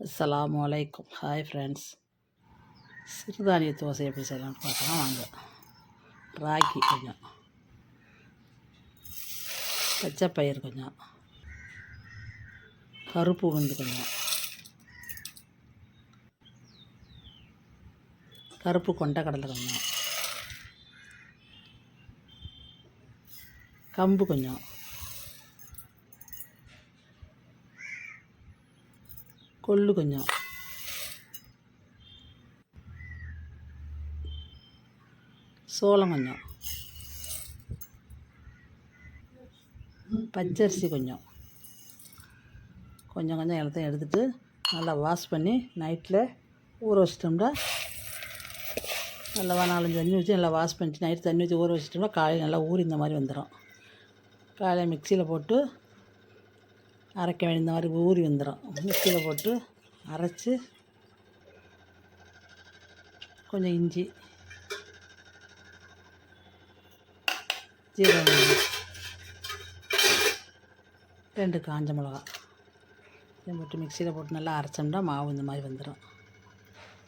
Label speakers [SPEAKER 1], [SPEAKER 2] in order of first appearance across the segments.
[SPEAKER 1] அஸ்லாம் அலைக்கும். Hi friends சிறுதானிய தோசை எப்படி செய்யலாம்னு பார்க்கலாம். வாங்க. ராகி கொஞ்சம். பச்சை பயிர் கொஞ்சம். கருப்பு உளுந்து கொஞ்சம். கருப்பு கொண்டக்கடலை கொஞ்சம். கம்பு கொஞ்சம். கொள்ளு கொஞ்சம். சோளம் கொஞ்சம். பச்சரிசி கொஞ்சம். கொஞ்சம் கொஞ்சம் எல்லாத்தையும் எடுத்துட்டு நல்லா வாஷ் பண்ணி நைட்டில் ஊற வச்சிட்டோம்னா நல்லா நாலஞ்சு தண்ணி ஊற்றி நல்லா வாஷ் பண்ணிட்டு நைட்டு தண்ணி ஊற்றி ஊற வச்சிட்டோம்னா காலையில் நல்லா ஊறி இந்த மாதிரி வந்துடும் காலையில் மிக்சியில் போட்டு அரைக்க வேண்டிய இந்த மாதிரி ஊறி வந்துடும் மிக்சியில் போட்டு அரைச்சி கொஞ்சம் இஞ்சி ஜீரகம் ரெண்டு காஞ்ச மிளகா இதை போட்டு மிக்சியில் போட்டு நல்லா அரைச்சோம்னா மாவு இந்த மாதிரி வந்துடும்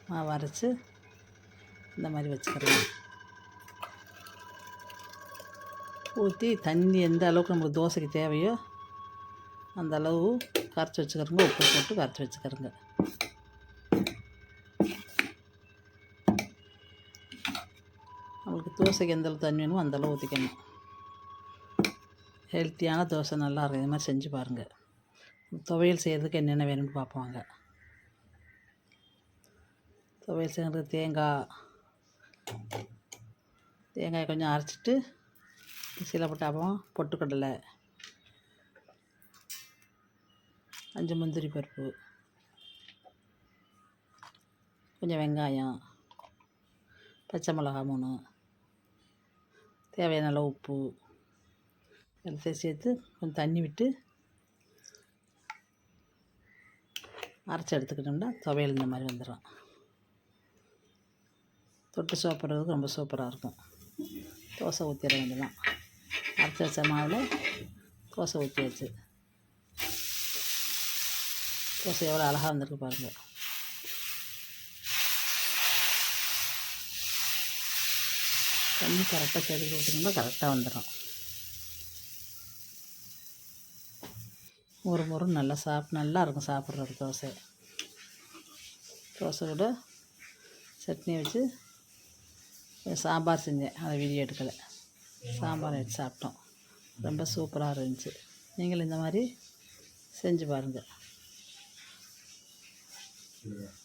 [SPEAKER 1] மாவு அரைச்சி இந்த மாதிரி வச்சுக்கிறேன் ஊற்றி தண்ணி எந்த அளவுக்கு நமக்கு தோசைக்கு தேவையோ அந்த அளவு கரைச்சி வச்சுக்கிறோங்க உப்பு போட்டு கரைச்சி வச்சுக்கிறோங்க நம்மளுக்கு தோசைக்கு எந்த அளவு தண்ணி வேணுமோ அந்த அளவு ஊற்றிக்கணும் ஹெல்த்தியான தோசை நல்லா இருக்கும். இது மாதிரி செஞ்சு பாருங்கள் துவையல் செய்கிறதுக்கு என்னென்ன வேணும்னு பார்ப்பாங்க துவையல் செய்கிறதுக்கு தேங்காய். தேங்காயை கொஞ்சம் அரைச்சிட்டு மிக்சியில் போட்டு பொட்டுக்கடலை. அஞ்சு முந்திரி பருப்பு கொஞ்சம் வெங்காயம் பச்சை மிளகா மூணு தேவையான அளவு உப்பு எல்லாத்தையும் சேர்த்து கொஞ்சம் தண்ணி விட்டு அரைச்சி எடுத்துக்கிட்டோம்னா துவையல் இந்த மாதிரி வந்துடும் தொட்டு சாப்பிட்றதுக்கு ரொம்ப சூப்பராக இருக்கும். தோசை ஊற்றிட வேண்டியதான் அரைச்சி வச்ச மாவில் தோசை ஊற்றியாச்சு தோசை எவ்வளோ அழகாக வந்திருக்கு பாருங்கள் தண்ணி கரெக்டாக செதுக்கி ஊற்றினோம்னா கரெக்டாக வந்துடும் ஒரு முறை நல்லா சாப் நல்லா இருக்கும் சாப்பிட்றது தோசை. தோசை கூட சட்னி வச்சு சாம்பார் செஞ்சேன் அதை வீடியோ எடுக்கலை. சாம்பார் வச்சு சாப்பிட்டோம். ரொம்ப சூப்பராக இருந்துச்சு. நீங்களும் இந்த மாதிரி செஞ்சு பாருங்கள் Yeah.